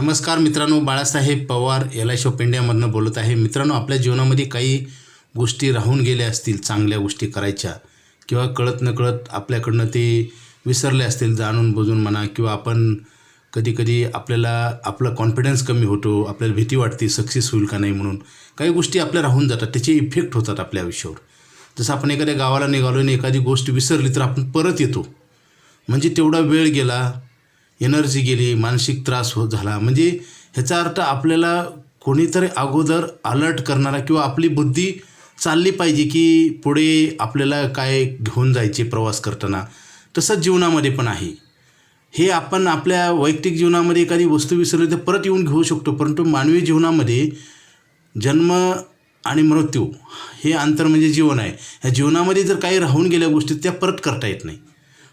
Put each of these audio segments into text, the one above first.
नमस्कार मित्रांनो Balasaheb Pawar L I shop इंडियामधनं बोलत आहे. मित्रांनो आपल्या जीवनामध्ये काही गोष्टी राहून गेल्या असतील चांगल्या गोष्टी करायच्या किंवा कळत नकळत आपल्याकडनं ते विसरले असतील जाणून बुजून म्हणा किंवा आपण कधी कधी आपल्याला आपला कॉन्फिडन्स कमी होतो आपल्याला भीती वाटते सक्सेस होईल का नाही म्हणून. काही गोष्टी आपल्या राहून जातात त्याचे इफेक्ट होतात आपल्या आयुष्यावर. जसं आपण एखाद्या गावाला निघालो आणि एखादी गोष्ट विसरली तर आपण परत येतो. म्हणजे तेवढा वेळ गेला एनर्जी गेली मानसिक त्रास होत झाला. म्हणजे ह्याचा अर्थ आपल्याला कोणीतरी अगोदर अलर्ट करणारा किंवा आपली बुद्धी चालली पाहिजे की पुढे आपल्याला काय घेऊन जायचे प्रवास करताना. तसंच जीवनामध्ये पण आहे. हे आपण आपल्या वैयक्तिक जीवनामध्ये एखादी वस्तू विसरली तर परत येऊन घेऊ शकतो. परंतु मानवी जीवनामध्ये जन्म आणि मृत्यू हे अंतर म्हणजे जीवन आहे. ह्या जीवनामध्ये जर काही राहून गेल्या गोष्टी त्या परत करता येत नाही.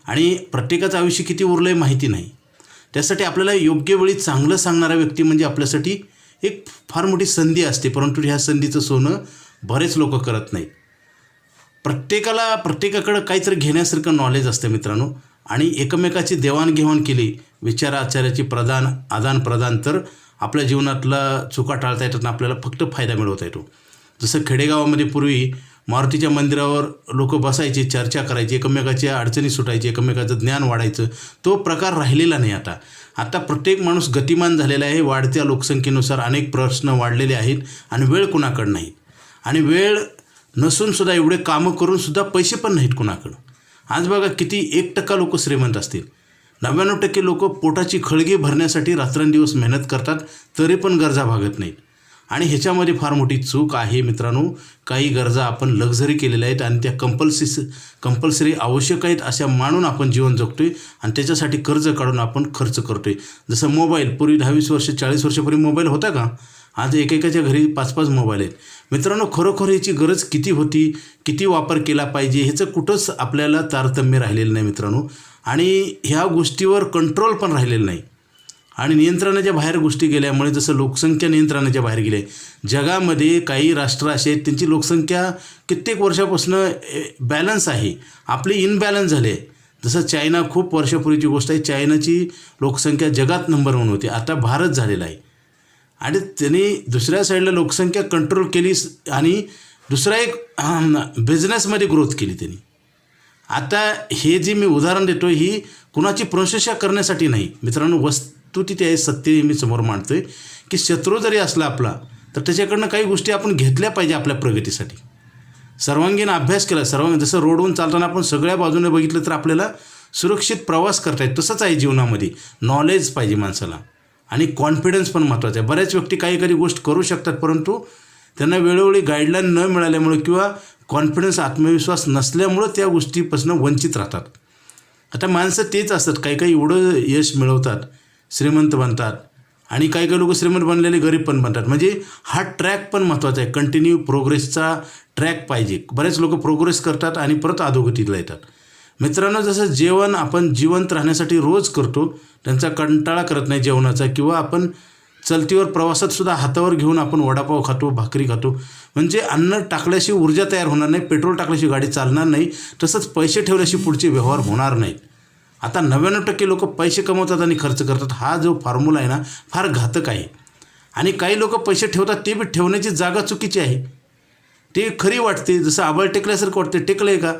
आणि प्रत्येकाचं आयुष्य किती उरलं आहे माहिती नाही. त्यासाठी आपल्याला योग्य वेळी चांगलं सांगणारा व्यक्ती म्हणजे आपल्यासाठी एक फार मोठी संधी असते. परंतु ह्या संधीचं सोनं बरेच लोक करत नाहीत. प्रत्येकाला प्रत्येकाकडं काहीतरी घेण्यासारखं नॉलेज असतं मित्रांनो. आणि एकमेकाची देवाणघेवाण केली विचार आचार्याची प्रदान आदान प्रदान तर आपल्या जीवनातला चुका टाळता येतात आपल्याला फक्त फायदा मिळवता येतो. जसं खेडेगावामध्ये पूर्वी मारुतीच्या मंदिरावर लोक बसायचे चर्चा करायची एकमेकाच्या अडचणी सुटायची एकमेकाचं ज्ञान वाढायचं. तो प्रकार राहिलेला नाही आता. आता प्रत्येक माणूस गतिमान झालेला आहे वाढत्या लोकसंख्येनुसार अनेक प्रश्न वाढलेले आहेत आणि वेळ कुणाकडं नाही. आणि वेळ नसूनसुद्धा एवढे कामं करूनसुद्धा पैसे पण नाहीत कुणाकडं. आज बघा किती एक टक्का लोक श्रीमंत असतील. नव्याण्णव टक्के लोक पोटाची खळगी भरण्यासाठी रात्रंदिवस मेहनत करतात तरी पण गरजा भागत नाहीत. आणि ह्याच्यामध्ये फार मोठी चूक आहे मित्रांनो. काही गरजा आपण लक्झरी केलेल्या आहेत आणि त्या कंपल्सिस कंपल्सरी आवश्यक आहेत अशा मानून आपण जीवन जगतो आहे आणि त्याच्यासाठी कर्ज काढून आपण खर्च करतो आहे जसं मोबाईल पूर्वी दहावीस वर्ष चाळीस वर्षापूर्वी मोबाईल होता का? आज एकेकाच्या घरी पाच पाच मोबाईल आहेत. मित्रांनो खरोखर याची गरज किती होती? किती वापर केला पाहिजे? ह्याचं कुठंच आपल्याला तारतम्य राहिलेलं नाही मित्रांनो. आणि ह्या गोष्टीवर कंट्रोल पण राहिलेलं नाही. आणि नियंत्रणाच्या बाहेर गोष्टी गेल्यामुळे जसं लोकसंख्या नियंत्रणाच्या बाहेर गेले जगामध्ये काही राष्ट्र असे आहेत त्यांची लोकसंख्या कित्येक वर्षापासून बॅलन्स आहे. आपली इनबॅलन्स झाले. आहे जसं चायना खूप वर्षापूर्वीची गोष्ट आहे चायनाची लोकसंख्या जगात नंबर वन होती. आता भारत झालेला आहे. आणि त्यांनी दुसऱ्या साईडला लोकसंख्या कंट्रोल केली आणि दुसरा एक बिझनेसमध्ये ग्रोथ केली त्यांनी. आता हे जे मी उदाहरण देतो ही कुणाची प्रशंसा करण्यासाठी नाही. मित्रांनो तो तिथे आहे सत्य मी समोर मांडतोय की शत्रू जरी असला आपला तर त्याच्याकडनं काही गोष्टी आपण घेतल्या पाहिजे आपल्या प्रगतीसाठी. सर्वांगीण अभ्यास केला सर्वांगीण जसं रोडवरून चालताना आपण सगळ्या बाजूने बघितलं तर आपल्याला सुरक्षित प्रवास करता येईल तसंच आहे जीवनामध्ये. नॉलेज पाहिजे माणसाला. आणि कॉन्फिडन्स पण महत्त्वाचा आहे. बऱ्याच व्यक्ती काही काही गोष्ट करू शकतात परंतु त्यांना वेळोवेळी गाईडलाईन न मिळाल्यामुळं किंवा कॉन्फिडन्स आत्मविश्वास नसल्यामुळं त्या गोष्टीपासून वंचित राहतात. आता माणसं तेच असतात. काही काही एवढं यश मिळवतात श्रीमंत बनतात. आणि काही काही लोक श्रीमंत बनलेले गरीब पण बनतात. म्हणजे हा ट्रॅक पण महत्त्वाचा आहे. कंटिन्यू प्रोग्रेसचा ट्रॅक पाहिजे. बरेच लोक प्रोग्रेस करतात आणि परत अधोगतीला येतात. मित्रांनो जसं जेवण आपण जिवंत राहण्यासाठी रोज करतो त्यांचा कंटाळा करत नाही जेवणाचा किंवा आपण चलतीवर प्रवासात सुद्धा हातावर घेऊन आपण वडापाव खातो भाकरी खातो. म्हणजे अन्न टाकल्याशी ऊर्जा तयार होणार नाही पेट्रोल टाकल्याशी गाडी चालणार नाही तसंच पैसे ठेवल्याशी पुढचे व्यवहार होणार नाहीत. आता नव्याण्णव टक्के लोक पैसे कमवतात आणि खर्च करतात. हा जो फॉर्म्युला आहे ना फार घातक आहे. आणि काही लोक पैसे ठेवतात ते बी ठेवण्याची जागा चुकीची आहे. ते खरी वाटते जसं आबळ टेकल्यासारखं वाटते. टेकलं आहे का?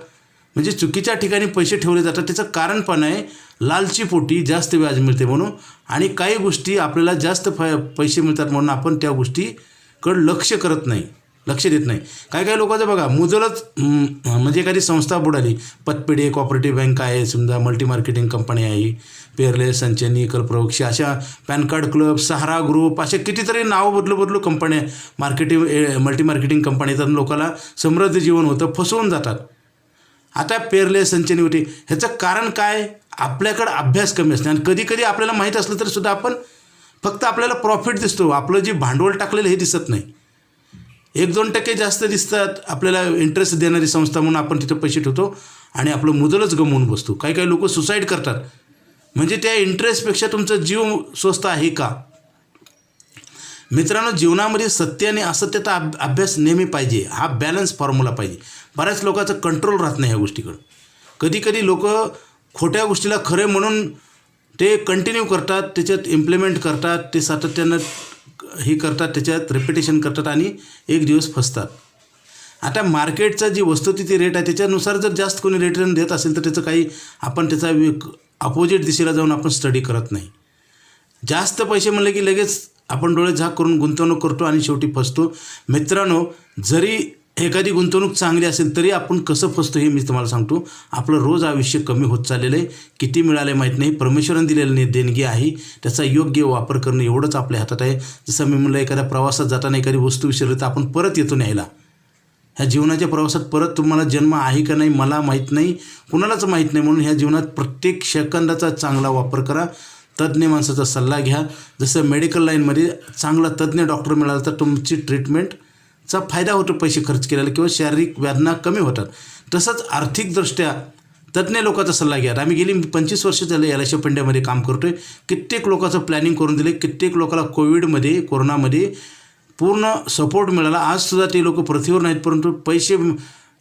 म्हणजे चुकीच्या ठिकाणी पैसे ठेवले जातात. त्याचं कारण पण आहे लालची पोटी जास्त व्याज मिळते म्हणून. आणि काही गोष्टी आपल्याला जास्त फ पैसे मिळतात म्हणून आपण त्या गोष्टीकडं लक्ष करत नाही. लक्ष देत नाही. काही काही लोकांचं बघा मुजलच म्हणजे एखादी संस्था बुडाली. पतपेढी कॉपरेटिव्ह बँक आहे समजा मल्टी मार्केटिंग कंपनी आहे पेरले संचनी कल्पवृक्ष अशा PAN card club Sahara group अशा कितीतरी नावं बदलू बदलू कंपन्या मार्केटिंग मल्टी मार्केटिंग कंपनी तर लोकांना समृद्ध जीवन होतं फसवून जातात. आता पेरले संचनी होते ह्याचं कारण काय? आपल्याकडं अभ्यास कमी असणे आणि कधी कधी आपल्याला माहीत असलं तरीसुद्धा आपण फक्त आपल्याला प्रॉफिट दिसतो. आपलं जे भांडवल टाकलेलं हे दिसत नाही. एक दोन टक्के जास्त दिसतात. आपल्याला इंटरेस्ट देणारी संस्था म्हणून आपण तिथं पैसे ठेवतो आणि आपलं मुदलच गमवून बसतो. काही काही लोक सुसाईड करतात. म्हणजे त्या इंटरेस्टपेक्षा तुमचा जीव स्वस्त आहे का? मित्रांनो जीवनामध्ये सत्य आणि असत्यता अभ अभ्यास नेहमी पाहिजे. हा बॅलन्स फॉर्म्युला पाहिजे. बऱ्याच लोकांचं कंट्रोल राहत नाही ह्या गोष्टीकडं. कधी कधी लोक खोट्या गोष्टीला खरे म्हणून ते कंटिन्यू करतात त्याच्यात इम्प्लिमेंट करतात ते सातत्यानं हे करतात त्याच्यात रेपिटेशन करतात आणि एक दिवस फसतात. आता मार्केटचा जी वस्तुस्थिती रेट आहे त्याच्यानुसार जर जास्त कोणी रिटर्न देत असेल तर त्याचं काही आपण त्याचा अपोजिट दिशेला जाऊन आपण स्टडी करत नाही. जास्त पैसे म्हणले की लगेच आपण डोळे झाक करून गुंतवणूक करतो आणि शेवटी फसतो. मित्रांनो जरी एखादी गुंतवणूक चांगली असेल तरी आपण कसं फसतो हे मी तुम्हाला सांगतो. आपलं रोज आयुष्य कमी होत चाललेलं आहे. किती मिळालं माहीत नाही. परमेश्वरानं दिलेलं नाही देणगी आहे. त्याचा योग्य वापर करणं एवढंच आपल्या हातात आहे. जसं मी म्हणलं एखाद्या प्रवासात जाताना एखादी वस्तू विसरली तर आपण परत येतो न्यायला. ह्या जीवनाच्या प्रवासात परत तुम्हाला जन्म आहे का नाही मला माहीत नाही. कुणालाच माहीत नाही. म्हणून ह्या जीवनात प्रत्येक सेकंदाचा चांगला वापर करा. तज्ज्ञ माणसाचा सल्ला घ्या. जसं मेडिकल लाईनमध्ये चांगला तज्ज्ञ डॉक्टर मिळाला तर तुमची ट्रीटमेंट चा फायदा होतो पैसे खर्च केलेला किंवा शारीरिक वेदना कमी होतात. तसंच आर्थिकदृष्ट्या तज्ज्ञ लोकांचा सल्ला घ्या. आम्ही गेली पंचवीस वर्ष झाले एल आय सी पंड्यामध्ये काम करतो आहे कित्येक लोकांचं प्लॅनिंग करून दिले कित्येक लोकाला कोविडमध्ये कोरोनामध्ये पूर्ण सपोर्ट मिळाला. आजसुद्धा ते लोक पृथ्वीवर नाहीत परंतु पैसे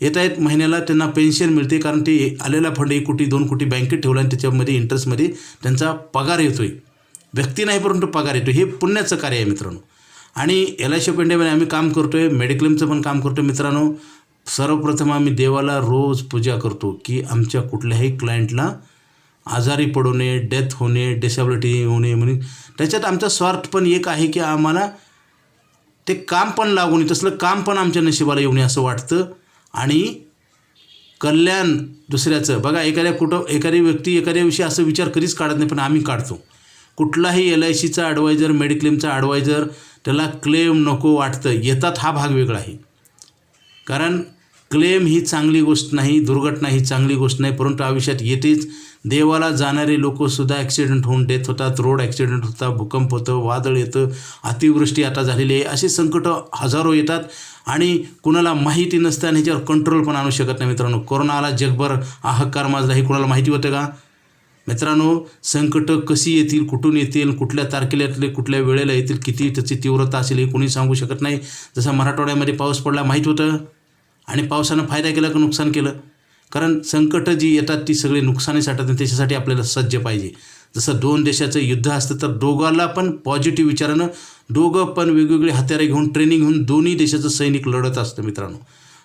येत आहेत महिन्याला. त्यांना पेन्शन मिळते कारण ते आलेला फंड एक कोटी दोन कोटी बँकेत ठेवला आणि त्याच्यामध्ये इंटरेस्टमध्ये त्यांचा पगार येतो आहे व्यक्ती नाही परंतु पगार येतो हे पुण्याचं कार्य आहे मित्रांनो. आणि एल आय सी ऑफ आम्ही काम करतो आहे मेडिक्लेमचं पण काम करतो आहे मित्रांनो. सर्वप्रथम आम्ही देवाला रोज पूजा करतो की आमच्या कुठल्याही क्लायंटला आजारी पडू नये डेथ होणे डिसेबिलिटी होणे म्हणून. त्याच्यात आमचा स्वार्थ पण एक आहे की आम्हाला ते काम पण लागू नये तसलं काम पण आमच्या नशिबाला येऊ नये असं वाटतं. आणि कल्याण दुसऱ्याचं बघा एखाद्या कुठं एखादी व्यक्ती एखाद्याविषयी असं विचार कधीच काढत नाही पण आम्ही काढतो. कुठलाही एल आय सीचा ॲडवायझर मेडिक्लेमचा ॲडवायझर त्याला क्लेम नको वाटतं. येतात हा भाग वेगळा आहे. कारण क्लेम ही चांगली गोष्ट नाही दुर्घटना ही चांगली गोष्ट नाही परंतु आयुष्यात येतेच. देवाला जाणारे लोकसुद्धा ॲक्सिडेंट होऊन डेथ होतात रोड ॲक्सिडेंट होतात भूकंप होतं वादळ येतं अतिवृष्टी आता झालेली आहे. असे संकटं हजारो येतात आणि कुणाला माहिती नसतं आणि ह्याच्यावर कंट्रोल पण आणू शकत नाही मित्रांनो. कोरोना आला जगभर हाहाकार माजला हे कुणाला माहिती होतं का? मित्रांनो संकटं कशी येतील कुठून येतील कुठल्या तारखेला येतील कुठल्या वेळेला येतील किती त्याची तीव्रता असेल हे कोणी सांगू शकत नाही. जसं मराठवाड्यामध्ये पाऊस पडला माहीत होतं. आणि पावसानं फायदा केला का नुकसान केलं? कारण संकटं जी येतात ती सगळी नुकसानीसाठी नाही त्याच्यासाठी आपल्याला सज्ज पाहिजे. जसं दोन देशाचं युद्ध असतं तर दोघाला पण पॉझिटिव्ह विचारानं दोघं पण वेगवेगळे हत्यारे घेऊन ट्रेनिंग घेऊन दोन्ही देशाचं सैनिक लढत असतं मित्रांनो.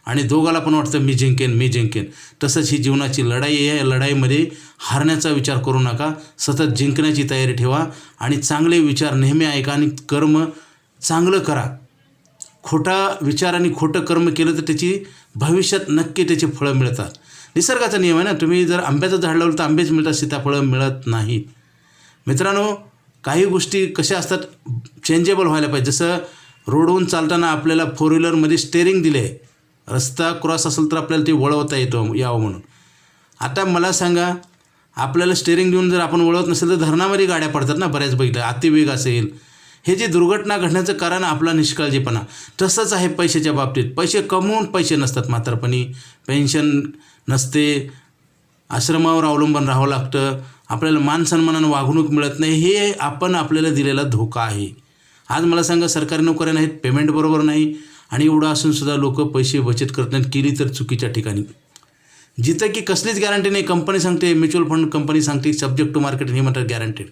आणि दोघाला पण वाटतं मी जिंकेन मी जिंकेन. तसंच ही जीवनाची लढाई आहे. या लढाईमध्ये हारण्याचा विचार करू नका. सतत जिंकण्याची तयारी ठेवा आणि चांगले विचार नेहमी ऐका आणि कर्म चांगलं करा. खोटा विचार आणि खोटं कर्म केलं तर त्याची भविष्यात नक्की त्याची फळं मिळतात. निसर्गाचा नियम आहे ना तुम्ही जर आंब्याचं झाड लावलं तर आंबेच मिळतात सीताफळं मिळत नाहीत. मित्रांनो काही गोष्टी कशा असतात? चेंजेबल व्हायला पाहिजे. जसं रोडवरून चालताना आपल्याला फोर व्हीलरमध्ये स्टेअरिंग दिले आहे रस्ता क्रॉस असेल तर आपल्याला ते वळवता येतो यावं म्हणून. आता मला सांगा आपल्याला स्टेअरिंग देऊन जर आपण वळवत नसेल तर धरणामध्ये गाड्या पडतात ना बऱ्याच बघितल्या अतिवेग असेल. हे जे दुर्घटना घडण्याचं कारण आपला निष्काळजीपणा तसंच आहे पैशाच्या बाबतीत. पैसे कमवून पैसे नसतात म्हातारपणी पेन्शन नसते आश्रमावर अवलंबून राहावं लागतं. आपल्याला मान सन्मानानं वागणूक मिळत नाही हे आपण आपल्याला दिलेला धोका आहे. आज मला सांगा सरकारी नोकऱ्या नाहीत पेमेंट बरोबर नाही. आणि एवढं असूनसुद्धा लोक पैसे बचत करत नाहीत केली तर चुकीच्या ठिकाणी. जिथं की कसलीच गॅरंटी नाही कंपनी सांगते म्युच्युअल फंड कंपनी सांगते सब्जेक्ट टू मार्केट हे म्हणतात गॅरंटेड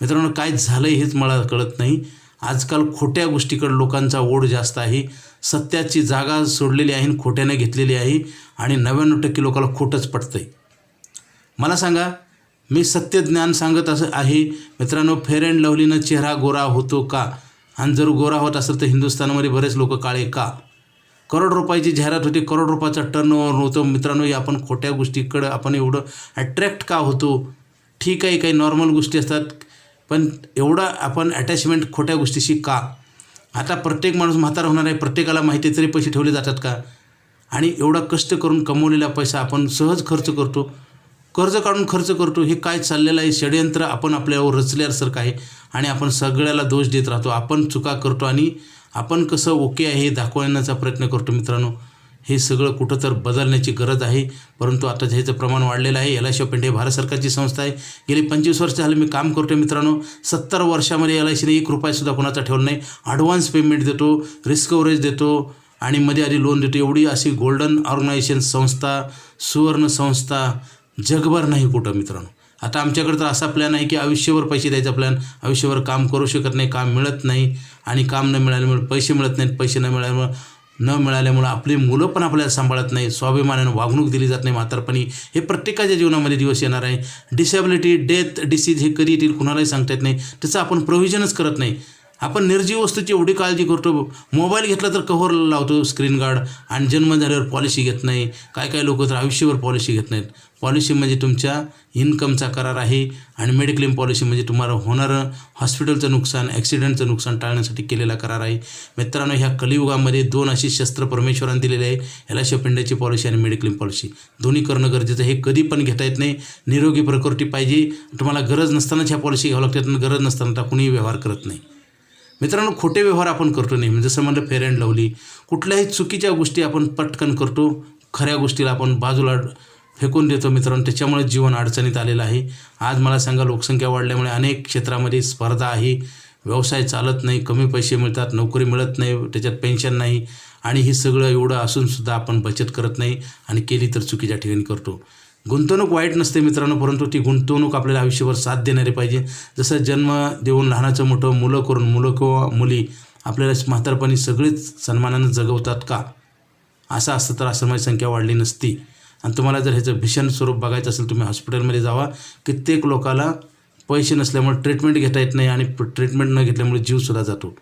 मित्रांनो काय झालं आहे हेच मला कळत नाही. आजकाल खोट्या गोष्टीकडे लोकांचा ओढ जास्त आहे. सत्याची जागा सोडलेली आहे आणि खोट्याने घेतलेली आहे आणि नव्याण्णव टक्के लोकांना खोटंच पटतं आहे मला सांगा मी सत्य ज्ञान सांगत असं आहे. मित्रांनो फेअर अँड लवलीनं चेहरा गोरा होतो का? आणि जर गोरा होत असेल तर हिंदुस्थानमध्ये बरेच लोक काळे का? करोड रुपयाची जाहिरात होती करोड रुपयाचा टर्न ओव्हर होतो. मित्रांनो या आपण खोट्या गोष्टीकडं आपण एवढं अट्रॅक्ट का होतो? ठीक आहे काही नॉर्मल गोष्टी असतात पण एवढा आपण अटॅचमेंट खोट्या गोष्टीशी का? आता प्रत्येक माणूस म्हातारा होणार आहे प्रत्येकाला माहिती तरी पैसे ठेवले जातात का? आणि एवढा कष्ट करून कमवलेला पैसा आपण सहज खर्च करतो. कर्ज काढून खर्च करतो हे काय चाललेलं आहे? षडयंत्र आपण आपल्यावर रचल्यासारखं आहे आणि आपण सगळ्याला दोष देत राहतो. आपण चुका करतो आणि आपण कसं ओके आहे हे दाखवण्याचा प्रयत्न करतो मित्रांनो. हे सगळं कुठं तर बदलण्याची गरज आहे. परंतु आता ह्याचं प्रमाण वाढलेलं आहे. L I C of India Bharat सरकारची संस्था आहे. गेली पंचवीस वर्ष झालं मी काम करतो मित्रांनो. सत्तर वर्षामध्ये एल आय सीने एक रुपयासुद्धा कोणाचा ठेवला नाही. ॲडव्हान्स पेमेंट देतो रिस्कवरेज देतो आणि मध्ये आधी लोन देतो. एवढी अशी गोल्डन ऑर्गनायझेशन संस्था सुवर्ण संस्था जगभर नाही कुठं मित्रांनो. आता आमच्याकडे तर असा प्लॅन आहे की आयुष्यभर पैसे द्यायचा प्लॅन आयुष्यभर काम करू शकत नाही काम मिळत नाही. आणि काम न मिळाल्यामुळे पैसे मिळत नाहीत. पैसे न मिळाल्यामुळे न मिळाल्यामुळं आपली मुलं पण आपल्याला सांभाळत नाही. स्वाभिमानानं वागणूक दिली जात नाही म्हातारपणी. हे प्रत्येकाच्या जीवनामध्ये दिवस येणार आहे. डिसेबिलिटी डेथ डिसीज हे कधी येतील कुणालाही सांगता येत नाही. त्याचं आपण प्रोव्हिजनच करत नाही. आपण निर्जीव वस्तूची एवढी काळजी करतो. मोबाईल घेतला तर कव्हर लावतो स्क्रीन गार्ड आणि जन्म झाल्यावर पॉलिसी घेत नाही. काय काय लोक तर आयुष्यभर पॉलिसी घेत नाहीत. पॉलिसी म्हणजे तुमच्या इन्कमचा करार आहे आणि मेडिक्लेम पॉलिसी म्हणजे तुम्हाला होणारं हॉस्पिटलचं नुकसान ॲक्सिडेंटचं नुकसान टाळण्यासाठी केलेला करार आहे. मित्रांनो ह्या कलियुगामध्ये दोन अशी शस्त्र परमेश्वराने दिलेले आहे ह्याला शपिंडाची पॉलिसी आणि मेडिक्लेम पॉलिसी. दोन्ही करणं गरजेचं आहे. हे कधी पण घेता येत नाही. निरोगी प्रकृती पाहिजे. तुम्हाला गरज नसतानाच ह्या पॉलिसी घ्यावं लागतात आणि गरज नसताना कुणीही व्यवहार करत नाही. मित्रांनो खोटे व्यवहार आपण करतो नाही. जसं म्हणलं फेअर अँड लवली कुठल्याही चुकीच्या गोष्टी आपण पटकन करतो खऱ्या गोष्टीला आपण बाजूला फेकून देतो मित्रांनो. त्याच्यामुळे जीवन अडचणीत आलेलं आहे. आज मला सांगा लोकसंख्या वाढल्यामुळे अनेक क्षेत्रामध्ये स्पर्धा आहे. व्यवसाय चालत नाही कमी पैसे मिळतात नोकरी मिळत नाही त्याच्यात पेन्शन नाही. आणि हे सगळं एवढं असूनसुद्धा आपण बचत करत नाही आणि केली तर चुकीच्या ठिकाणी करतो. गुंतवणूक वाईट नसते मित्रांनो परंतु ती गुंतवणूक आपल्याला आयुष्यभर साथ देणारी पाहिजे. जसं जन्म देऊन लहानाचं मोठं मुलं करून मुलं किंवा मुली आपल्याला म्हातारपणी सगळीच सन्मानानं जगवतात का? असं असतं तर आश्रमाची संख्या वाढली नसती. आणि तुम्हाला जर ह्याचं भीषण स्वरूप बघायचं असेल तुम्ही हॉस्पिटलमध्ये जावा. कित्येक लोकाला पैसे नसल्यामुळे ट्रीटमेंट घेता येत नाही आणि ट्रीटमेंट न घेतल्यामुळे जीवसुद्धा जातो.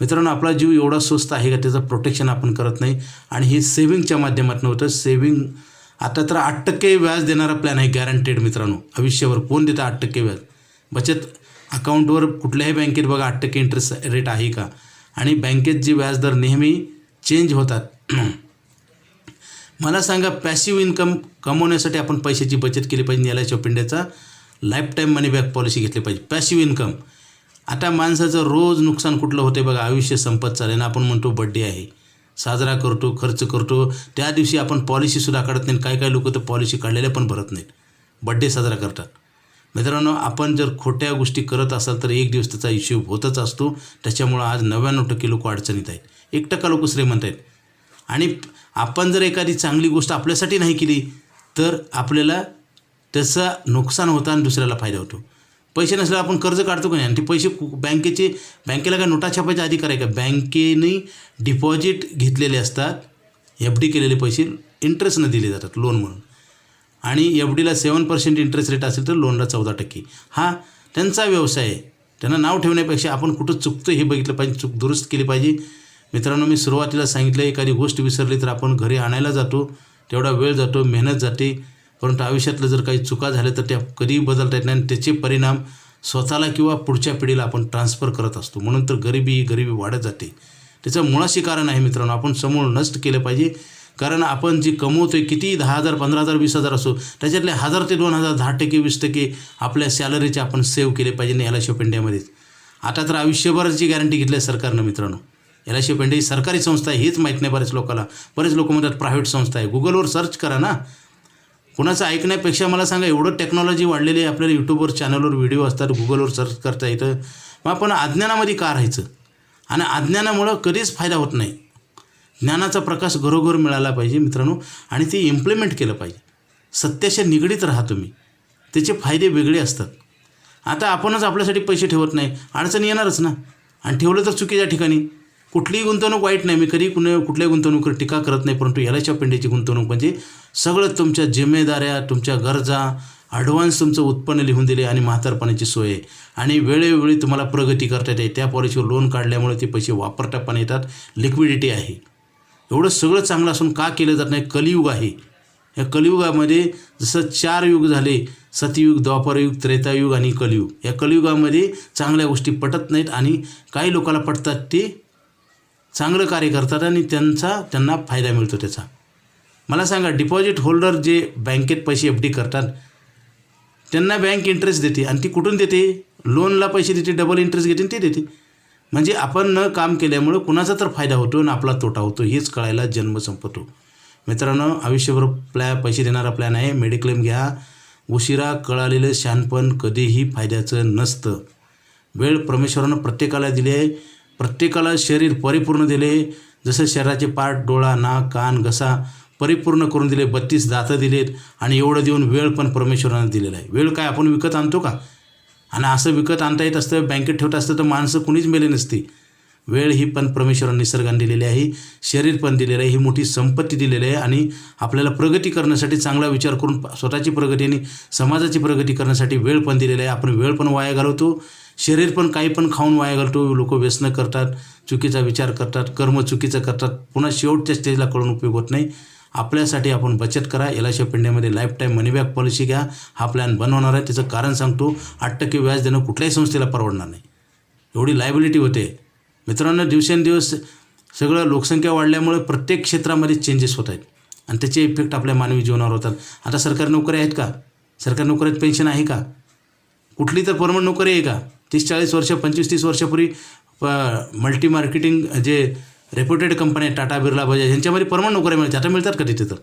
मित्रांनो आपला जीव एवढा स्वस्त आहे का त्याचं प्रोटेक्शन आपण करत नाही. आणि हे सेविंगच्या माध्यमातून होतं. सेविंग आता तर आठ टक्के व्याज देणारा प्लॅन आहे गॅरंटेड मित्रांनो. आयुष्यावर कोण देतं आठ टक्के व्याज? बचत अकाउंटवर कुठल्याही बँकेत बघा आठ टक्के इंटरेस्ट रेट आहे का? आणि बँकेत जे व्याजदर नेहमी चेंज होतात. मला सांगा पॅसिव्ह इन्कम कमवण्यासाठी आपण पैशाची बचत केली पाहिजे एल आय ऑफ इंडियाचा लाईफटाईम मनी बॅक पॉलिसी घेतली पाहिजे. पॅसिव्ह इन्कम आता माणसाचं रोज नुकसान कुठलं होते बघा आयुष्य संपत चालेल ना आपण म्हणतो बड्डे आहे. साजरा करतो खर्च करतो. त्या दिवशी आपण पॉलिसीसुद्धा काढत नाही. काही काही लोक तर पॉलिसी काढलेल्या पण भरत नाहीत. बड्डे साजरा करतात. मित्रांनो आपण जर खोट्या गोष्टी करत असाल तर एक दिवस त्याचा हिशोब होतच असतो. त्याच्यामुळं आज नव्याण्णव टक्के लोक अडचणीत आहेत. एक टक्का लोक श्रीमंत आहेत. आणि आपण जर एखादी चांगली गोष्ट आपल्यासाठी नाही केली तर आपल्याला त्याचं नुकसान होतं आणि दुसऱ्याला फायदा होतो. पैसे नसल्यावर आपण कर्ज काढतो का नाही? आणि ते पैसे कु- बँकेचे बँकेला काय नोटा छापायचा अधिकार आहे का? बँकेने डिपॉझिट घेतलेले असतात एफ डी केलेले पैसे इंटरेस्टनं दिले जातात लोन म्हणून. आणि एफ डीला सेवन पर्सेंट इंटरेस्ट रेट असेल तर लोनला चौदा टक्के. हा त्यांचा व्यवसाय आहे. त्यांना नाव ठेवण्यापेक्षा आपण कुठं चुकतो हे बघितलं पाहिजे चूक दुरुस्त केली पाहिजे. मित्रांनो मी सुरुवातीला सांगितलं एखादी गोष्ट विसरली तर आपण घरी आणायला जातो तेवढा वेळ जातो मेहनत जाते. परंतु आयुष्यातलं जर काही चुका झाल्या तर त्या कधीही बदलता येत नाही आणि त्याचे परिणाम स्वतःला किंवा पुढच्या पिढीला आपण ट्रान्सफर करत असतो. म्हणून तर गरिबी ही गरिबी वाढत जाते. त्याचं मुळाशी कारण आहे मित्रांनो आपण समूळ नष्ट केलं पाहिजे. कारण आपण जे कमवतो आहे किती दहा हजार पंधरा हजार वीस हजार असो त्याच्यातले हजार ते दोन हजार दहा टक्के वीस टक्के आपल्या सॅलरीचे आपण सेव्ह केले पाहिजे एल आय ऑफ इंडियामध्येच आता तर आयुष्यभराची गॅरंटी घेतली आहे सरकारनं मित्रांनो. एल आय ऑफ इंडिया ही सरकारी संस्था आहे हेच माहीत नाही बऱ्याच लोकांना बरेच लोक म्हणतात प्रायव्हेट संस्था आहे. गुगलवर सर्च करा ना. कुणाचं ऐकण्यापेक्षा मला सांगा एवढं टेक्नॉलॉजी वाढलेली आहे आपल्याला यूट्यूबवर चॅनलवर व्हिडिओ असतात गुगलवर सर्च करता येतं. मग आपण अज्ञानामध्ये का राहायचं? आणि अज्ञानामुळं कधीच फायदा होत नाही. ज्ञानाचा प्रकाश घरोघर मिळाला पाहिजे मित्रांनो आणि ते इम्प्लिमेंट केलं पाहिजे. सत्याशी निगडीत राहा तुम्ही. त्याचे फायदे वेगळे असतात. आता आपणच आपल्यासाठी पैसे ठेवत नाही. अडचण येणारच ना. आणि ठेवलं तर चुकीच्या ठिकाणी. कुठलीही गुंतवणूक वाईट नाही. मी कधी कुणी कुठल्याही गुंतवणुकीवर टीका करत नाही परंतु यालाच्या पिंडीची गुंतवणूक म्हणजे सगळं तुमच्या जिम्मेदाऱ्या तुमच्या गरजा ॲडव्हान्स तुमचं उत्पन्न लिहून दिले आणि म्हातारपणाची सोय आहे. आणि वेळोवेळी तुम्हाला प्रगती करता येते. त्या पॉलिसीवर लोन काढल्यामुळे ते पैसे वापरता पण येतात. लिक्विडिटी आहे. एवढं सगळं चांगलं असून का केलं जात नाही? कलियुग आहे. या कलियुगामध्ये जसं चार युग झाले सतयुग द्वापरयुग त्रेतायुग आणि कलियुग. या कलियुगामध्ये चांगल्या गोष्टी पटत नाहीत आणि काही लोकांना पटतात ते चांगलं कार्य करतात आणि त्यांचा त्यांना फायदा मिळतो त्याचा. मला सांगा डिपॉझिट होल्डर जे बँकेत पैसे एफ डी करतात त्यांना बँक इंटरेस्ट देते आणि ती कुठून देते? लोनला पैसे देते डबल इंटरेस्ट घेते आणि ते देते. म्हणजे आपण न काम केल्यामुळं कुणाचा तर फायदा होतो आणि आपला तोटा होतो हेच कळायला जन्म संपतो. मित्रांनो आयुष्यभर प्लॅ पैसे देणारा प्लॅन आहे. मेडिक्लेम घ्या. उशिरा कळालेलं शहाणपण कधीही फायद्याचं नसतं. वेळ परमेश्वरानं प्रत्येकाला दिली आहे. प्रत्येकाला शरीर परिपूर्ण दिले. जसं शरीराचे पाठ डोळा नाक कान घसा परिपूर्ण करून दिले बत्तीस दातं दिलेत आणि एवढं देऊन वेळ पण परमेश्वरानं दिलेला आहे. वेळ काय? आपण विकत आणतो का? आणि असं विकत आणता येत असतं बँकेत ठेवत असतं तर माणसं कुणीच मेले नसती. वेळ ही पण परमेश्वरानं निसर्गाने दिलेली आहे. शरीर पण दिलेलं आहे. ही मोठी संपत्ती दिलेली आहे आणि आपल्याला प्रगती करण्यासाठी चांगला विचार करून स्वतःची प्रगती आणि समाजाची प्रगती करण्यासाठी वेळ पण दिलेला आहे. आपण वेळ पण वाया घालवतो. शरीर पण काही पण खाऊन वाया घालतो लोक व्यसनं करतात चुकीचा विचार करतात कर्म चुकीचं करतात पुन्हा शेवटच्या स्टेजला कळून उपयोग होत नाही. आपल्यासाठी आपण बचत करा L पिंड्यामध्ये life time money back policy घ्या. हा प्लॅन बनवणार आहे त्याचं कारण सांगतो. आठ टक्के व्याज देणं कुठल्याही संस्थेला परवडणार नाही. एवढी लायबिलिटी होते. मित्रांनो दिवसेंदिवस सगळं लोकसंख्या वाढल्यामुळे प्रत्येक क्षेत्रामध्ये चेंजेस होत आहेत. आणि त्याचे इफेक्ट आपल्या मानवी जीवनावर होतात. आता सरकारी नोकऱ्या आहेत का? सरकारी नोकऱ्यात पेन्शन आहे का? कुठली तर परमनंट नोकरी आहे का? तीस चाळीस वर्ष पंचवीस तीस वर्षापूर्वी प मल्टी मार्केटिंग जे रेप्युटेड कंपन्या आहेत टाटा बिर्ला बजाज यांच्यामध्ये परमनंट नोकऱ्या मिळतात. आता मिळतात का तिथे तर?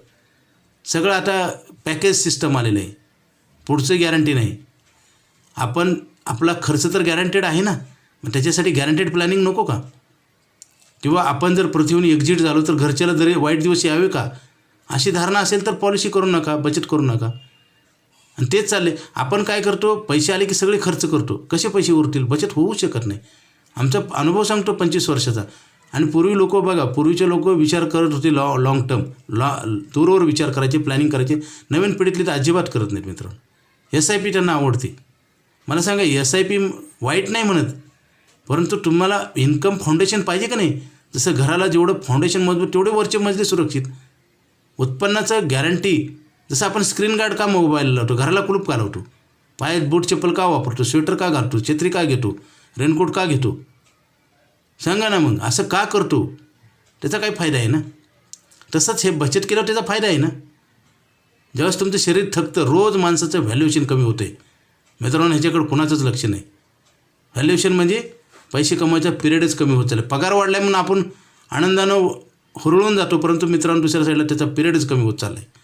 सगळं आता पॅकेज सिस्टम आलेलं आहे. पुढचं गॅरंटी नाही. आपण आपला खर्च तर गॅरंटेड आहे ना? मग त्याच्यासाठी गॅरंटेड प्लॅनिंग नको का? किंवा आपण जर पृथ्वीहून एक्झिट झालो तर घरच्याला जरी वाईट दिवस यावे का? अशी धारणा असेल तर पॉलिसी करू नका बचत करू नका. आणि तेच चालले आपण काय करतो? पैसे आले की सगळे खर्च करतो. कसे पैसे उरतील? बचत होऊ शकत नाही. आमचा अनुभव सांगतो पंचवीस वर्षाचा. आणि पूर्वी लोक बघा पूर्वीचे लोक विचार करत होते लॉ लाँग टर्म लॉ दूरवर विचार करायचे प्लॅनिंग करायचे. नवीन पिढीतले तर अजिबात करत नाहीत मित्र एस आय पी त्यांना आवडते. मला सांगा एस आय पी वाईट नाही म्हणत. परंतु तुम्हाला इन्कम फाउंडेशन पाहिजे का नाही? जसं घराला जेवढं फाउंडेशन मजबूत तेवढे वरचे मजले सुरक्षित. उत्पन्नाचं गॅरंटी जसं आपण स्क्रीन गार्ड का मोबाईल लावतो? घराला कुलूप का लावतो? पायात बूट चप्पल का वापरतो स्वेटर का घालतो छत्री का घेतो रेनकोट का घेतो? सांगा ना मग असं का करतो? त्याचा काही फायदा आहे ना? तसंच हे बचत केल्यावर त्याचा फायदा आहे ना? ज्यावेळेस तुमचं शरीर थकतं रोज माणसाचं व्हॅल्युएशन कमी होतं. आहे मित्रांनो ह्याच्याकडे कोणाचंच लक्ष नाही. व्हॅल्युएशन म्हणजे पैसे कमवायचा पिरियडच कमी होत चालला. पगार वाढलाय म्हणून आपण आनंदानं हुरळून जातो परंतु मित्रांनो दुसऱ्या साईडला त्याचा पिरियडच कमी होत चालला आहे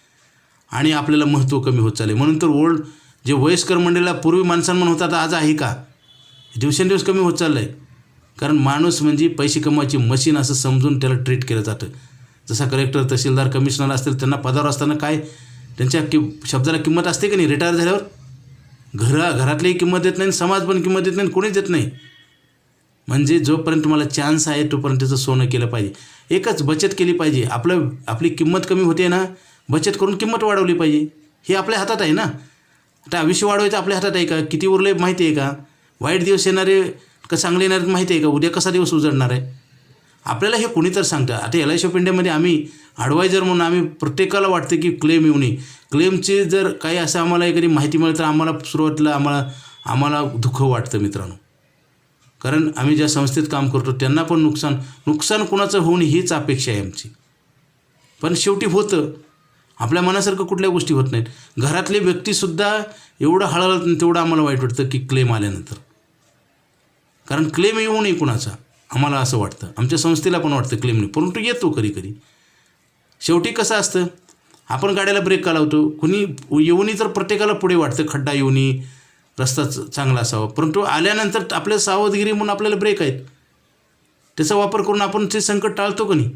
आणि आपल्याला महत्त्व कमी होत चालले म्हणून तर ओल्ड जे वयस्कर मंडळीला पूर्वी माणसांमन होता तर आज आहे का? दिवसेंदिवस कमी होत चाललं आहे कारण माणूस म्हणजे पैसे कमवायची मशीन असं समजून त्याला ट्रीट केलं जातं. जसा कलेक्टर तहसीलदार कमिशनर असतील त्यांना पदावर असताना काय त्यांच्या कि शब्दाला किंमत असते की नाही? रिटायर झाल्यावर? घरा घरातलीही किंमत देत नाही आणि समाज पण किंमत देत नाही आणि कोणीच देत नाही. म्हणजे जोपर्यंत तुम्हाला चान्स आहे तोपर्यंत त्याचं सोनं केलं पाहिजे. एकच बचत केली पाहिजे. आपलं आपली किंमत कमी होते ना बचत करून किंमत वाढवली पाहिजे. हे आपल्या हातात आहे ना? आता आयुष्य वाढवायचं आपल्या हातात आहे का? किती उरले माहिती आहे का? वाईट दिवस येणारे का चांगले येणारे माहिती आहे का? उद्या कसा दिवस उजडणार आहे? आपल्याला हे कोणी तर सांगतं. आता एल आय ऑफ इंडियामध्ये आम्ही ॲडवायझर म्हणून आम्ही प्रत्येकाला वाटतं की क्लेम येऊ नये. क्लेमची जर काही असं आम्हाला एखादी माहिती मिळेल तर आम्हाला सुरुवातीला आम्हाला आम्हाला दुःख वाटतं मित्रांनो. कारण आम्ही ज्या संस्थेत काम करतो त्यांना पण नुकसान नुकसान कुणाचं होऊ नये हीच अपेक्षा आहे आमची. पण शेवटी होतं. आपल्या मनासारखं कुठल्या गोष्टी होत नाहीत. घरातले व्यक्तीसुद्धा एवढं हळहळत नाही तेवढं आम्हाला वाईट वाटतं की क्लेम आल्यानंतर. कारण क्लेम येऊ नये कुणाचा आम्हाला असं वाटतं. आमच्या संस्थेला पण वाटतं क्लेम नाही. परंतु येतो कधी कधी. शेवटी कसं असतं आपण गाड्याला ब्रेक का लावतो? कुणी येऊनी तर प्रत्येकाला पुढे वाटतं खड्डा येऊनी रस्ता चांगला असावा. परंतु आल्यानंतर आपल्या सावधगिरी म्हणून आपल्याला ब्रेक आहेत. त्याचा वापर करून आपण ते संकट टाळतो का नाही?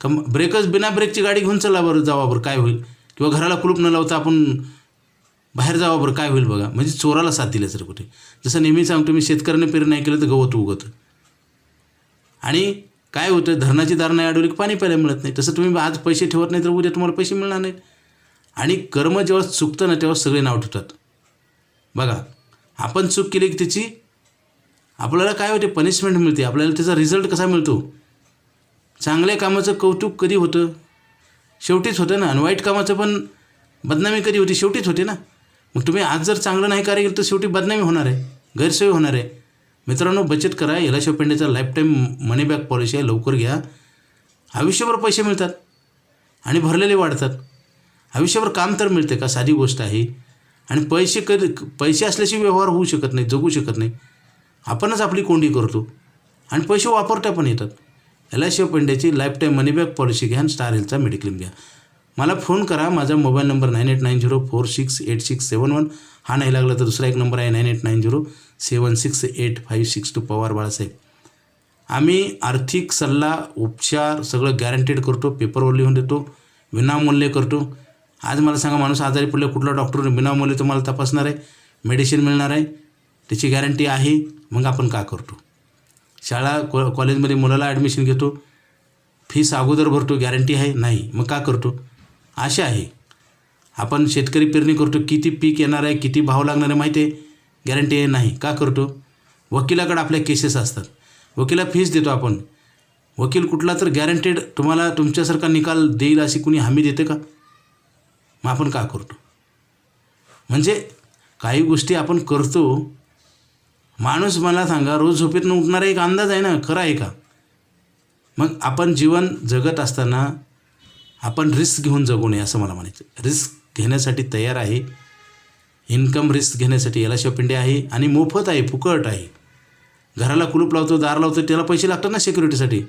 का ब्रेकच बिना ब्रेकची गाडी घेऊन चला बरं जावा बरं काय होईल? किंवा घराला कुलूप न लावता आपण बाहेर जावा बरं काय होईल बघा? म्हणजे चोराला साथ दिल्या सर कुठे? जसं नेहमी सांगतो मी शेतकऱ्याने पेरणी नाही केलं तर गवत उगवतं आणि काय होतं? धरणाची दार नाही अडवली की पाणी प्यायला मिळत नाही. तसं तुम्ही आज पैसे ठेवत नाही तर उद्या तुम्हाला पैसे मिळणार नाहीत. आणि कर्म जेव्हा चुकतं ना तेव्हा सगळे नाव ठेवतात. बघा आपण चूक केली की त्याची आपल्याला काय होते? पनिशमेंट मिळते. आपल्याला त्याचा रिझल्ट कसा मिळतो? चांगल्या कामाचं कौतुक कधी होतं? शेवटीच होतं ना. आणि वाईट कामाचं पण बदनामी कधी होती? शेवटीच होते ना. मग तुम्ही आज जर चांगलं नाही कार्य केलं तर शेवटी बदनामी होणार आहे. गैरसोय होणार आहे. मित्रांनो बचत करा. L I lifetime life money back policy आहे. लवकर घ्या. आयुष्यभर पैसे मिळतात. आणि भरलेले वाढतात. आयुष्यभर काम तर मिळते का? साधी गोष्ट आहे. आणि पैसे कधी पैसे असल्याशिवाय व्यवहार होऊ शकत नाही जगू शकत नाही. आपणच आपली कोंडी करतो. आणि पैसे वापरता पण येतात. L I C पंड्याची lifetime life time money policy घ्या आणि स्टार हेल्थचा मेडिक्लेम घ्या. मला फोन करा माझा mobile number nine eight nine zero four six eight six seven one हा नाही लागला तर दुसरा एक नंबर आहे nine eight nine zero seven six eight five six two Pawar Balasaheb. आम्ही आर्थिक सल्ला उपचार सगळं गॅरंटेड करतो पेपरवर लिहून देतो विनामूल्य करतो. आज मला सांगा माणूस आजारी पडले कुठला डॉक्टर विनामूल्य तुम्हाला तपासणार आहे? मेडिसिन मिळणार आहे? त्याची गॅरंटी आहे मग आपण का करतो? शाळा कॉ कॉलेजमध्ये मुलाला ॲडमिशन घेतो. फीस अगोदर भरतो गॅरंटी आहे? नाही. मग का करतो? आशा आहे. आपण शेतकरी पेरणी करतो. किती पीक येणार आहे किती भाव लागणार आहे माहिती आहे? गॅरंटी आहे? नाही. का करतो? वकिलाकडे आपल्या केसेस असतात. वकिला फीस देतो आपण. वकील कुठला तर गॅरंटेड तुम्हाला तुमच्यासारखा निकाल देईल अशी कुणी हमी देते का? मग आपण का करतो? म्हणजे काही गोष्टी आपण करतो माणूस मला सांगा रोज झोपेतनं उठणारा एक अंदाज आहे ना खरा आहे का? मग आपण जीवन जगत असताना आपण रिस्क घेऊन जगू नये असं मला म्हणायचं रिस्क घेण्यासाठी तयार आहे. इन्कम रिस्क घेण्यासाठी याला शॉपिंडी आहे आणि मोफत आहे फुकट आहे. घराला कुलूप लावतो दार लावतो त्याला पैसे लागतात ना सिक्युरिटीसाठी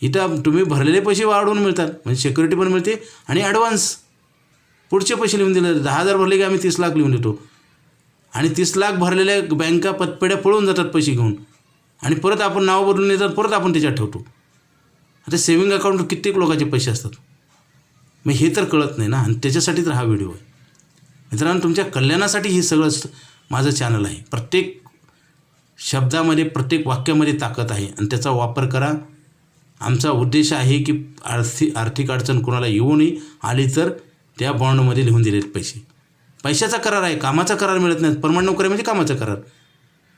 इथं तुम्ही भरलेले पैसे वाढवून मिळतात. म्हणजे सिक्युरिटी पण मिळते आणि ॲडव्हान्स पुढचे पैसे लिहून दिले दहा हजार भरले की आम्ही तीस लाख लिहून देतो. आणि तीस लाख भरलेल्या बँका पतपेढ्या पळून जातात पैसे घेऊन. आणि परत आपण नाव बदलून येतात परत आपण त्याच्यात ठेवतो. आता सेव्हिंग अकाउंट कित्येक लोकांचे पैसे असतात. मग हे तर कळत नाही ना आणि त्याच्यासाठी तर हा व्हिडिओ आहे. मित्रांनो तुमच्या कल्याणासाठी हे सगळं माझं चॅनल आहे. प्रत्येक शब्दामध्ये प्रत्येक वाक्यामध्ये ताकद आहे आणि त्याचा वापर करा. आमचा उद्देश आहे की आर्थिक आर्थिक अडचण कोणाला येऊ नये आली तर त्या बॉन्डमध्ये लिहून दिलेत पैसे. पैशाचा करार आहे कामाचा करार मिळत नाही परमनंट नोकरी म्हणजे कामाचा करार.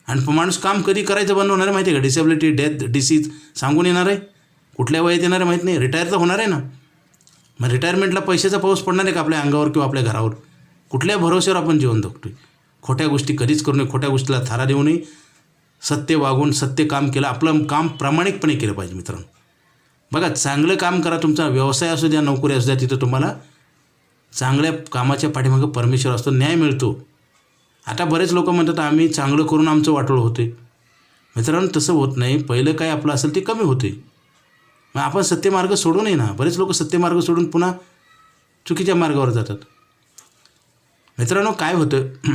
आणि माणूस काम कधी करायचं बंद होणार आहे माहिती आहे का? डिसेबिलिटी डेथ डिसीज सांगून येणार आहे. कुठल्या वयात येणार आहे माहीत नाही. रिटायर तर होणार आहे ना. मग रिटायरमेंटला पैशाचा पाऊस पडणार आहे का आपल्या अंगावर किंवा आपल्या घरावर? कुठल्या भरोश्यावर आपण जीवन जगतोय? खोट्या गोष्टी कधीच करू नये. खोट्या गोष्टीला थारा देऊ नये. सत्य वागून सत्य काम केलं. आपलं काम प्रामाणिकपणे केलं पाहिजे मित्रांनो. बघा चांगलं काम करा. तुमचा व्यवसाय असू द्या नोकरी असू द्या तिथं तुम्हाला चांगल्या कामाच्या पाठीमागं परमेश्वर असतो न्याय मिळतो. आता बरेच लोक म्हणतात आम्ही चांगलं करून आमचं वाटोळ होते मित्रांनो तसं होत नाही. पहिलं काय आपलं असेल ते कमी होते मग आपण सत्यमार्ग सोडू नये ना बरेच लोक सत्यमार्ग सोडून पुन्हा चुकीच्या मार्गावर जातात. मित्रांनो काय होतं?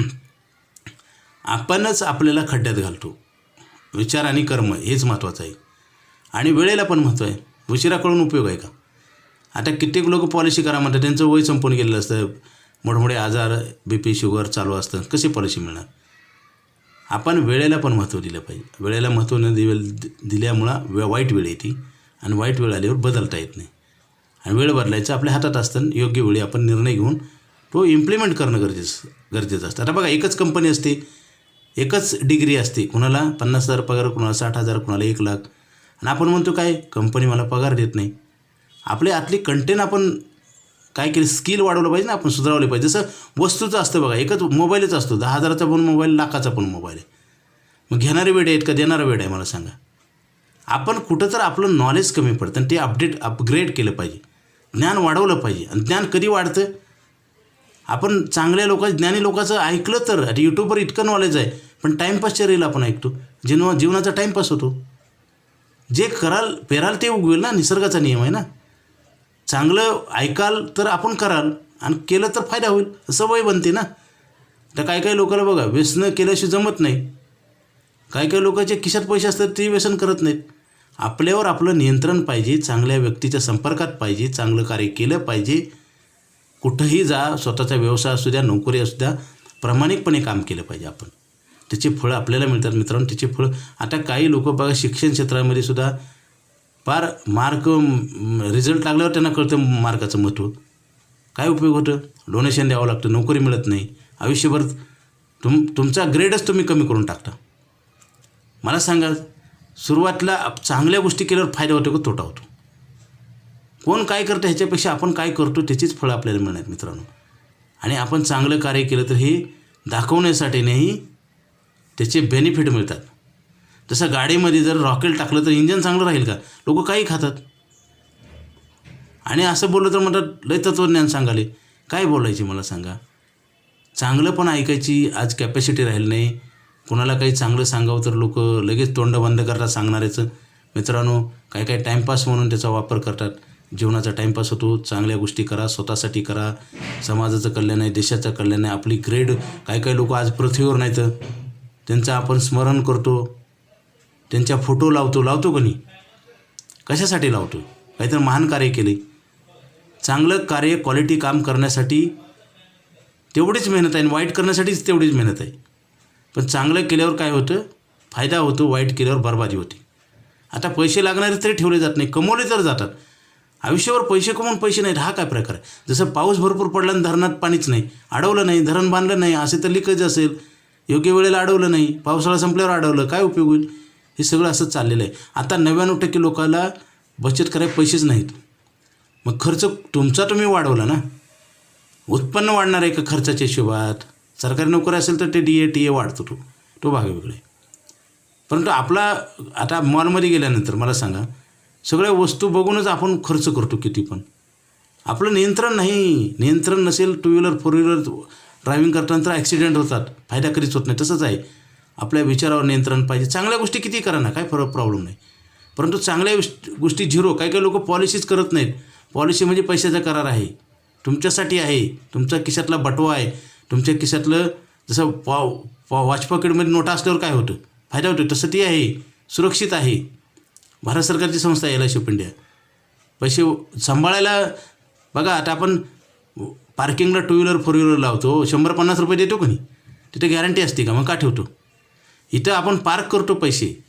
आपणच आपल्याला खड्ड्यात घालतो. विचार आणि कर्म हेच महत्त्वाचं आहे. आणि वेळेला पण महत्त्व आहे. उशिरा कळून उपयोग आहे का? आता कित्येक लोक पॉलिसी करा म्हणतात. त्यांचं वय संपून गेलेलं असतं. मोठमोठे आजार बी पी शुगर चालू असतं. कशी पॉलिसी मिळणार? आपण वेळेला पण महत्त्व दिलं पाहिजे. वेळेला महत्त्व न दिवे दिल्यामुळं वे वाईट वेळ येते. आणि वाईट वेळ आल्यावर बदलता येत नाही. आणि वेळ बदलायचं आपल्या हातात असतं योग्य वेळी आपण निर्णय घेऊन तो इम्प्लिमेंट करणं गरजेचं गरजेचं असतं. आता बघा एकच कंपनी असते. एकच डिग्री असते. कुणाला पन्नास हजार पगार कुणाला साठ हजार कुणाला एक लाख. आणि आपण म्हणतो काय? कंपनी मला पगार देत नाही. आपले आतली कंटेंट आपण काय केली स्किल वाढवलं पाहिजे ना आपण सुधारवले पाहिजे. जसं वस्तूचं असतं बघा एकच मोबाईलच असतो. दहा हजाराचा पण मोबाईल लाखाचा पण मोबाईल आहे. मग घेणारे वेळ आहेत का देणारा वेळ आहे मला सांगा. आपण कुठं तर आपलं नॉलेज कमी पडतं आणि ते अपडेट अपग्रेड केलं पाहिजे. ज्ञान वाढवलं पाहिजे. आणि ज्ञान कधी वाढतं? आपण चांगल्या लोकांचं ज्ञानी लोकांचं ऐकलं तर आता यूट्यूबवर इतकं नॉलेज आहे पण टाईमपासच्या रील आपण ऐकतो. जीवन जीवनाचा टाईमपास होतो. जे कराल पेराल ते उगवेल ना निसर्गाचा नियम आहे ना. चांगलं ऐकाल तर आपण कराल आणि केलं तर फायदा होईल सवय बनते ना. तर काही काही लोकांना बघा व्यसनं केल्याशी जमत नाही. काही काही लोकांच्या खिशात पैसे असतात ते व्यसन करत नाहीत. आपल्यावर आपलं नियंत्रण पाहिजे चांगल्या व्यक्तीच्या संपर्कात पाहिजे चांगलं कार्य केलं पाहिजे. कुठंही जा स्वतःचा व्यवसाय असू द्या नोकरी असू द्या प्रामाणिकपणे काम केलं पाहिजे आपण. त्याची फळं आपल्याला मिळतात मित्रांनो त्याची फळं. आता काही लोक बघा शिक्षण क्षेत्रामध्ये सुद्धा फार मार्क रिझल्ट लागल्यावर त्यांना कळतं मार्काचं महत्त्व काय उपयोग होतं? डोनेशन द्यावं लागतं नोकरी मिळत नाही. आयुष्यभर तुम तुमचा ग्रेडच तुम्ही कमी करून टाकता. मला सांगा सुरुवातीला चांगल्या गोष्टी केल्यावर फायदा होतो का तोटा होतो? कोण काय करतं ह्याच्यापेक्षा आपण काय करतो त्याचीच फळं आपल्याला मिळणार मित्रांनो. आणि आपण चांगलं कार्य केलं तर हे दाखवण्यासाठी नाही त्याचे बेनिफिट मिळतात. तसं गाडीमध्ये जर रॉकेल टाकलं तर इंजन चांगलं राहील का? लोक काही खातात. आणि असं बोललं तर म्हणतात लय तत्त्वज्ञान सांगाले. काय बोलायचे मला सांगा? चांगलं पण ऐकायची आज कॅपॅसिटी राहील नाही. कोणाला काही चांगलं सांगावं तर लोक लगेच तोंड बंद करतात सांगणाऱ्याचं. मित्रांनो काही काही टाईमपास म्हणून त्याचा वापर करतात. जीवनाचा टाईमपास होतो. चांगल्या गोष्टी करा स्वतःसाठी करा. समाजाचं कल्याण आहे देशाचं कल्याण आहे. आपली ग्रेड काही काही लोक आज पृथ्वीवर नाहीत. त्यांचं आपण स्मरण करतो. त्यांच्या फोटो लावतो लावतो कोणी कशासाठी लावतो काहीतरी महान कार्य केले चांगलं कार्य क्वालिटी काम करण्यासाठी तेवढीच मेहनत आहे आणि वाईट करण्यासाठीच तेवढीच मेहनत आहे. पण चांगलं केल्यावर काय होतं? फायदा होतो वाईट केल्यावर बरबादी होते. आता पैसे लागणारे तरी ठेवले जात नाही कमवले तर जातात. आयुष्यावर पैसे कमवून पैसे नाहीत हा काय प्रकार आहे? जसं पाऊस भरपूर पडला आणि धरणात पाणीच नाही अडवलं नाही धरण बांधलं नाही असे तर लिकेज असेल. योग्य वेळेला अडवलं नाही पावसाळा संपल्यावर अडवलं काय उपयोग होईल? हे सगळं असं चाललेलं आहे. आता नव्याण्णव टक्के लोकाला बचत करायला पैसेच नाहीत. मग खर्च तुमचा तुम्ही वाढवला ना? उत्पन्न वाढणार आहे का खर्चाच्या हिशोबात? सरकारी नोकरी असेल तर ते डी ए टी ए वाढतो तो. तो भाग वेगळा परंतु आपला आता मॉलमध्ये गेल्यानंतर मला सांगा सगळ्या वस्तू बघूनच आपण खर्च करतो किती पण. आपलं नियंत्रण नाही. नियंत्रण नसेल two wheeler four wheeler driving करताना तर ॲक्सिडेंट होतात. फायदा कधीच होत नाही. तसंच आहे. आपल्या विचारावर नियंत्रण पाहिजे. चांगल्या गोष्टी किती करा ना काय फरक प्रॉब्लेम नाही. परंतु चांगल्या गोष्टी झिरो. काही काही लोक पॉलिसीच करत नाहीत. पॉलिसी म्हणजे पैशाचा करार आहे. तुमच्यासाठी आहे. तुमचा खिशातला बटवा आहे. तुमच्या खिशातलं जसं पॉ पॉ वॉच पॉकेटमध्ये नोटा असल्यावर काय होतं? फायदा होतो. तसं ती आहे. सुरक्षित आहे. भारत सरकारची संस्था आहे L I C of India पैसे सांभाळायला बघा आता आपण पार्किंगला टू व्हीलर फोर व्हीलर लावतो. शंभर पन्नास रुपये देतो कोणी तिथे गॅरंटी असते का? मग का ठेवतो? इथं आपण पार्क करतो पैसे.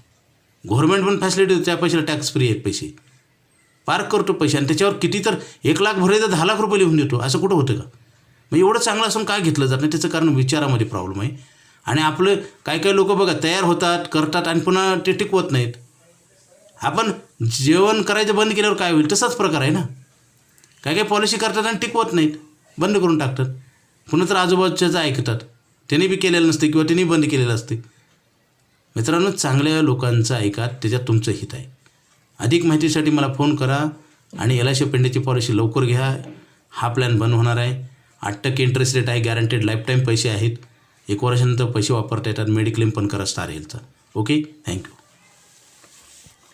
गव्हर्मेंट पण फॅसिलिटी त्या पैशाला टॅक्स फ्री आहेत पैसे. पार्क करतो पैसे आणि त्याच्यावर किती तर एक लाख भरले तर दहा लाख रुपये लिहून देतो. असं कुठं होतं का? मग एवढं चांगलं असून काय घेतलं जात नाही? त्याचं कारण विचारामध्ये प्रॉब्लेम आहे. आणि आपलं काही काही लोक बघा तयार होतात करतात आणि पुन्हा ते टिकवत नाहीत. आपण जेवण करायचं बंद केल्यावर काय होईल? तसाच प्रकार आहे ना? काय काय पॉलिसी करतात आणि टिकवत नाहीत. बंद करून टाकतात. पुन्हा तर आजूबाजूच्याच ऐकतात त्यांनी बी केलेलं नसते किंवा त्यांनी बंद केलेलं असते. मित्रांनो चांगल्या लोकांचं ऐका त्याच्यात तुमचं हित आहे. अधिक माहितीसाठी मला फोन करा आणि एल आय सी पेंडेची पॉलिसी लवकर घ्या. हा प्लॅन बंद होणार आहे. आठ टक्के इंटरेस्ट रेट आहे गॅरंटेड लाईफटाईम पैसे आहेत. एक वर्षानंतर पैसे वापरता येतात मेडिक्लेम पण करा स्टार हेल्थचा ओके थँक्यू